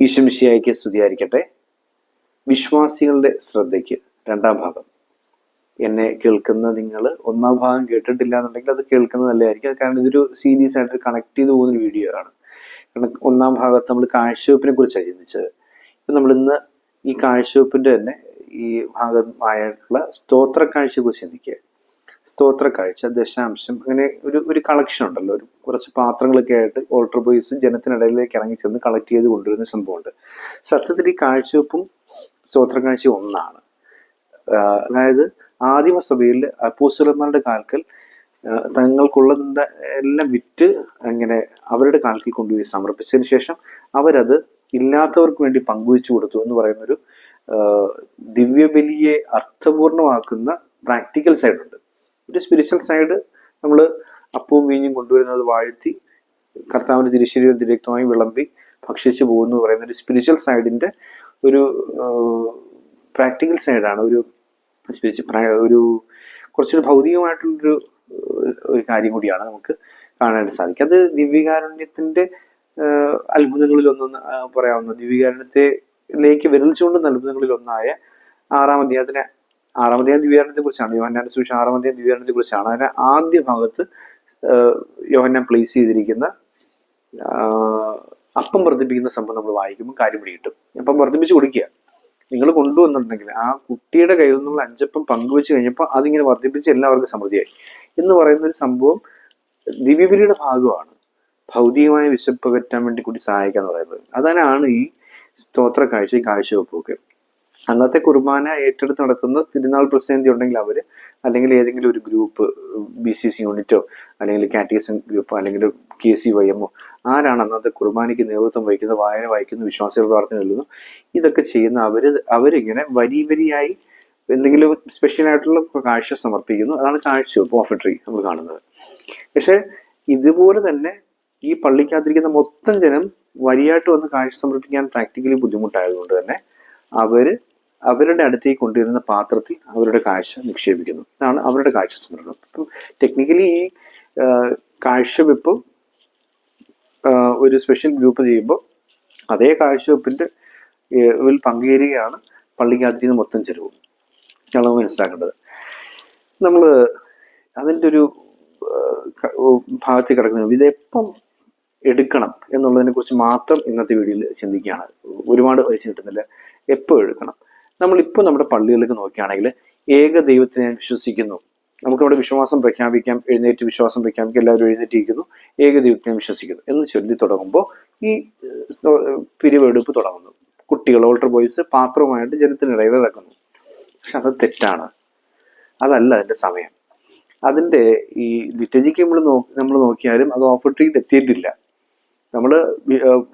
ഈശുമിശിയായിക്ക് സ്തുതിയായിരിക്കട്ടെ. വിശ്വാസികളുടെ ശ്രദ്ധയ്ക്ക് രണ്ടാം ഭാഗം. എന്നെ കേൾക്കുന്ന നിങ്ങൾ ഒന്നാം ഭാഗം കേട്ടിട്ടില്ല എന്നുണ്ടെങ്കിൽ അത് കേൾക്കുന്നത് നല്ലതായിരിക്കും. കാരണം ഇതൊരു സീരീസ് ആയിട്ട് കണക്ട് ചെയ്ത് പോകുന്ന വീഡിയോ ആണ്. കാരണം ഒന്നാം ഭാഗത്ത് നമ്മൾ കാഴ്ചവെപ്പിനെ കുറിച്ചാണ് ചിന്തിച്ചത്. ഇപ്പം നമ്മൾ ഇന്ന് ഈ കാഴ്ചവെപ്പിന്റെ തന്നെ ഈ ഭാഗമായിട്ടുള്ള സ്തോത്ര കാഴ്ചയെക്കുറിച്ച് ചിന്തിക്കുക. സ്തോത്ര കാഴ്ച ദശാംശം. അങ്ങനെ ഒരു ഒരു കളക്ഷൻ ഉണ്ടല്ലോ. ഒരു കുറച്ച് പാത്രങ്ങളൊക്കെ ആയിട്ട് ഓൾട്ടർ ബോയ്സ് ജനത്തിനിടയിലേക്ക് ഇറങ്ങി ചെന്ന് കളക്ട് ചെയ്ത് കൊണ്ടുവരുന്ന സംഭവമുണ്ട്. സത്യത്തിൽ ഈ കാഴ്ചവെപ്പും സ്തോത്ര കാഴ്ച ഒന്നാണ്. അതായത് ആദിമസഭയിൽ അപ്പൂസുലന്മാരുടെ കാൽക്കൽ ആഹ് തങ്ങൾക്കുള്ളതിന്റെ എല്ലാം വിറ്റ് അങ്ങനെ അവരുടെ കാൽക്കൽ കൊണ്ടുപോയി സമർപ്പിച്ചതിന് ശേഷം അവരത് ഇല്ലാത്തവർക്ക് വേണ്ടി പങ്കുവെച്ചു കൊടുത്തു എന്ന് പറയുന്നൊരു ദിവ്യബലിയെ അർത്ഥപൂർണമാക്കുന്ന പ്രാക്ടിക്കൽ സൈഡ് ഉണ്ട് ഒരു സ്പിരിച്വൽ സൈഡ് നമ്മൾ അപ്പവും വീഞ്ഞും കൊണ്ടുവരുന്നത് വാഴ്ത്തി കർത്താവിന്റെ തിരുശരീരം തിരക്തമായി വിളമ്പി ഭക്ഷിച്ചു പോകുന്നു പറയുന്ന ഒരു സ്പിരിച്വൽ സൈഡിന്റെ ഒരു പ്രാക്ടിക്കൽ സൈഡാണ് ഒരു സ്പിരിച്വൽ ഒരു കുറച്ചൊരു ഭൗതികമായിട്ടുള്ളൊരു ഒരു കാര്യം കൂടിയാണ് നമുക്ക് കാണാനായിട്ട് സാധിക്കുക. അത് ദിവ്യകാരുണ്യത്തിന്റെ അത്ഭുതങ്ങളിൽ ഒന്നൊന്ന് പറയാവുന്ന ദിവ്യകാരുണ്യത്തിലേക്ക് വിരൽ ചൂണ്ടുന്ന അത്ഭുതങ്ങളിൽ ഒന്നായ ആറാം അധ്യായത്തിനെ ആറാം അധ്യായം ദിവ്യാരണത്തെ കുറിച്ചാണ്. യോഹന്നാന്റെ സുവിശേഷം ആറാം ദിവ്യാരണത്തെ കുറിച്ചാണ്. അതിന്റെ ആദ്യ ഭാഗത്ത് യോഹന്നാൻ പ്ലേസ് ചെയ്തിരിക്കുന്ന അപ്പം വർദ്ധിപ്പിക്കുന്ന സംഭവം നമ്മൾ വായിക്കുമ്പോൾ കാര്യം പിടികിട്ടും. അപ്പം വർദ്ധിപ്പിച്ച് കൊടുക്കുക. നിങ്ങൾ കൊണ്ടുവന്നിട്ടുണ്ടെങ്കിൽ ആ കുട്ടിയുടെ കയ്യിൽ നിന്നുള്ള അഞ്ചപ്പം പങ്കുവെച്ച് കഴിഞ്ഞപ്പോൾ അതിങ്ങനെ വർദ്ധിപ്പിച്ച് എല്ലാവർക്കും സമൃദ്ധിയായി. എന്ന് പറയുന്ന ഒരു സംഭവം ദിവ്യബലിയുടെ ഭാഗമാണ്. ഭൗതികമായ വിശപ്പ് പറ്റാൻ വേണ്ടി കൂടി സഹായിക്കുക എന്ന് പറയുന്നത്. അതാണ് ഈ സ്തോത്ര കാഴ്ച കാഴ്ചവെപ്പൊക്കെ. അന്നത്തെ കുർബാന ഏറ്റെടുത്ത് നടത്തുന്ന തിരുനാൾ പ്രസിദ്ധി ഉണ്ടെങ്കിൽ അവർ അല്ലെങ്കിൽ ഏതെങ്കിലും ഒരു ഗ്രൂപ്പ് ബി സി സി യൂണിറ്റോ അല്ലെങ്കിൽ കാറ്റീസം ഗ്രൂപ്പോ അല്ലെങ്കിൽ കെ സി വൈ എമ്മോ ആരാണ് അന്നത്തെ കുർബാനയ്ക്ക് നേതൃത്വം വഹിക്കുന്നത് വായന വായിക്കുന്നു വിശ്വാസികൾ പ്രാർത്ഥന എഴുതുന്നു ഇതൊക്കെ ചെയ്യുന്ന അവർ അവരിങ്ങനെ വരി വരിയായി എന്തെങ്കിലും സ്പെഷ്യൽ ആയിട്ടുള്ള കാഴ്ച സമർപ്പിക്കുന്നു. അതാണ് കാഴ്ച ഓഫട്രി നമ്മൾ കാണുന്നത്. പക്ഷേ ഇതുപോലെ തന്നെ ഈ പള്ളിക്കകത്തിരിക്കുന്ന മൊത്തം ജനം വരിയായിട്ട് വന്ന് കാഴ്ച സമർപ്പിക്കാൻ പ്രാക്ടിക്കലി ബുദ്ധിമുട്ടായതുകൊണ്ട് തന്നെ അവർ അവരുടെ അടുത്തേക്ക് കൊണ്ടുവരുന്ന പാത്രത്തിൽ അവരുടെ കാഴ്ച നിക്ഷേപിക്കുന്നു. ഇതാണ് അവരുടെ കാഴ്ച സ്മരണം. അപ്പം ടെക്നിക്കലി ഈ കാഴ്ചവെപ്പ് ഒരു സ്പെഷ്യൽ ഗ്രൂപ്പ് ചെയ്യുമ്പോൾ അതേ കാഴ്ചവെപ്പിന്റെ പങ്കുചേരുകയാണ് പള്ളിക്കകത്തിരിക്കുന്ന മൊത്തം ചെലവും. ഞങ്ങൾ മനസ്സിലാക്കേണ്ടത്. നമ്മൾ അതിന്റെ ഒരു ഭാഗത്തിൽ ക- ഓ, ഭാഗത്ത് കിടക്കുന്നത് ഇതെപ്പം എടുക്കണം എന്നുള്ളതിനെ കുറിച്ച് മാത്രം ഇന്നത്തെ വീഡിയോയിൽ ചിന്തിക്കുകയാണ്. ഒരുപാട് പൈസ കിട്ടുന്നില്ല. എപ്പോൾ എടുക്കണം? നമ്മളിപ്പോൾ നമ്മുടെ പള്ളികളിലേക്ക് നോക്കുകയാണെങ്കിൽ ഏക ദൈവത്തിനെ ഞാൻ വിശ്വസിക്കുന്നു. നമുക്കവിടെ വിശ്വാസം പ്രഖ്യാപിക്കാം എഴുന്നേറ്റ് വിശ്വാസം പ്രഖ്യാപിക്കാം എല്ലാവരും എഴുന്നേറ്റിരിക്കുന്നു. ഏക ദൈവത്തിനെ വിശ്വസിക്കുന്നു എന്ന് ചൊല്ലി തുടങ്ങുമ്പോൾ ഈ പിരിവെടുപ്പ് തുടങ്ങുന്നു. കുട്ടികൾ ഓൾട്ടർ ബോയ്സ് പാത്രവുമായിട്ട് ജനത്തിനിടയിൽ ഇറക്കുന്നു. പക്ഷെ അത് തെറ്റാണ്. അതല്ല അതിന്റെ സമയം. അതിന്റെ ഈ ലിറ്റജിക്ക് നമ്മൾ നോ നമ്മൾ നോക്കിയാലും അത് ഓഫർ ട്രീറ്റ് എത്തിയിട്ടില്ല. നമ്മൾ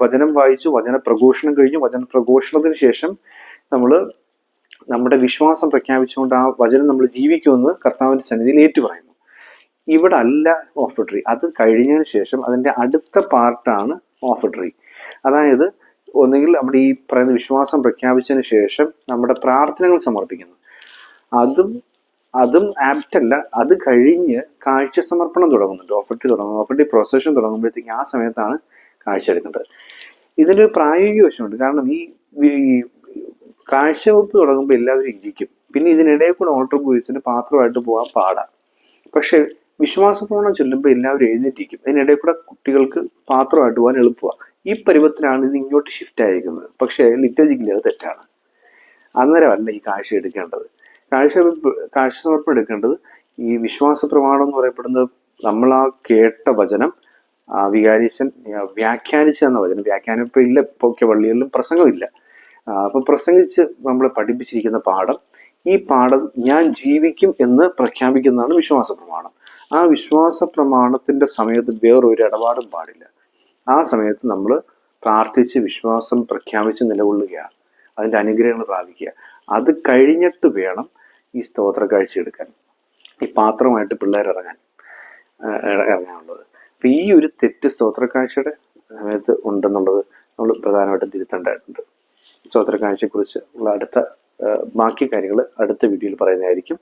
വചനം വായിച്ചു വചന പ്രഘോഷണം കഴിഞ്ഞു വചന പ്രഘോഷണത്തിന് ശേഷം നമ്മൾ നമ്മുടെ വിശ്വാസം പ്രഖ്യാപിച്ചുകൊണ്ട് ആ വചനം നമ്മൾ ജീവിക്കുമെന്ന് കർത്താവിന്റെ സന്നിധിയിൽ ഏറ്റുപറയുന്നു ഇവിടെ അല്ല ഓഫ് ട്രീ അത് കഴിഞ്ഞതിന് ശേഷം അതിന്റെ അടുത്ത പാർട്ടാണ് ഓഫ് ട്രീ അതായത് ഒന്നുകിൽ നമ്മുടെ ഈ പറയുന്ന വിശ്വാസം പ്രഖ്യാപിച്ചതിന് ശേഷം നമ്മുടെ പ്രാർത്ഥനകൾ സമർപ്പിക്കുന്നു. അതും അതും ആപ്റ്റ് അല്ല. അത് കഴിഞ്ഞ് കാഴ്ച സമർപ്പണം തുടങ്ങുന്നുണ്ട്. ഓഫർട്ടി തുടങ്ങുന്നു. ഓഫർട്ടി പ്രൊസഷൻ തുടങ്ങുമ്പോഴത്തേക്ക് ആ സമയത്താണ് കാഴ്ച ഇതിനൊരു പ്രായോഗിക വശമുണ്ട്. കാരണം ഈ കാഴ്ചവെപ്പ് തുടങ്ങുമ്പോൾ എല്ലാവരും ഇരിക്കും. പിന്നെ ഇതിനിടയിൽ കൂടെ ഓൾട്ടർ ബോയ്സിന് പാത്രമായിട്ട് പോകാൻ പാടാണ് പക്ഷെ വിശ്വാസപ്രമാണം ചൊല്ലുമ്പോൾ എല്ലാവരും എഴുന്നേറ്റിരിക്കും. അതിനിടയിൽ കൂടെ കുട്ടികൾക്ക് പാത്രമായിട്ട് പോകാൻ എളുപ്പമാണ് ഈ പരുവത്തിലാണ് ഇത് ഇങ്ങോട്ട് ഷിഫ്റ്റ് ആയിരിക്കുന്നത് പക്ഷേ ലിറ്റജിക്കലി അത് തെറ്റാണ്. അന്നേരമല്ല ഈ കാഴ്ച എടുക്കേണ്ടത്. കാഴ്ച കാഴ്ച സമർപ്പണം എടുക്കേണ്ടത് ഈ വിശ്വാസ പ്രമാണം എന്ന് പറയപ്പെടുന്നത് നമ്മൾ ആ കേട്ട വചനം വികാരിച്ചൻ ആ, വ്യാഖ്യാനിച്ച എന്ന വചനം വ്യാഖ്യാനം ഇപ്പം ഇല്ല ഇപ്പൊ ഒക്കെ പള്ളികളിലും പ്രസംഗമില്ല. അപ്പൊ പ്രസംഗിച്ച് നമ്മൾ പഠിപ്പിച്ചിരിക്കുന്ന പാഠം ഈ പാഠം ഞാൻ ജീവിക്കും എന്ന് പ്രഖ്യാപിക്കുന്നതാണ് വിശ്വാസ പ്രമാണം ആ വിശ്വാസ പ്രമാണത്തിന്റെ സമയത്ത് വേറൊരു ഇടപാടും പാടില്ല. ആ സമയത്ത് നമ്മൾ പ്രാർത്ഥിച്ച് വിശ്വാസം പ്രഖ്യാപിച്ച് നിലകൊള്ളുകയാണ്. അതിന്റെ അനുഗ്രഹങ്ങൾ പ്രാപിക്കുക. അത് കഴിഞ്ഞിട്ട് വേണം ഈ സ്തോത്ര കാഴ്ച എടുക്കാൻ. ഈ പാത്രമായിട്ട് പിള്ളേർ ഇറങ്ങാൻ ഇറങ്ങാനുള്ളത്. അപ്പൊ ഈ ഒരു തെറ്റ് സ്തോത്ര കാഴ്ചയുടെ സമയത്ത് ഉണ്ടെന്നുള്ളത് നമ്മൾ പ്രധാനമായിട്ടും തിരുത്തേണ്ടതായിട്ടുണ്ട് സ്തോത്ര കാഴ്ചയെക്കുറിച്ച് ഉള്ള അടുത്ത ബാക്കി കാര്യങ്ങൾ അടുത്ത വീഡിയോയിൽ പറയുന്നതായിരിക്കും.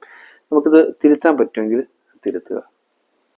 നമുക്കിത് തിരുത്താൻ പറ്റുമെങ്കിൽ തിരുത്തുക.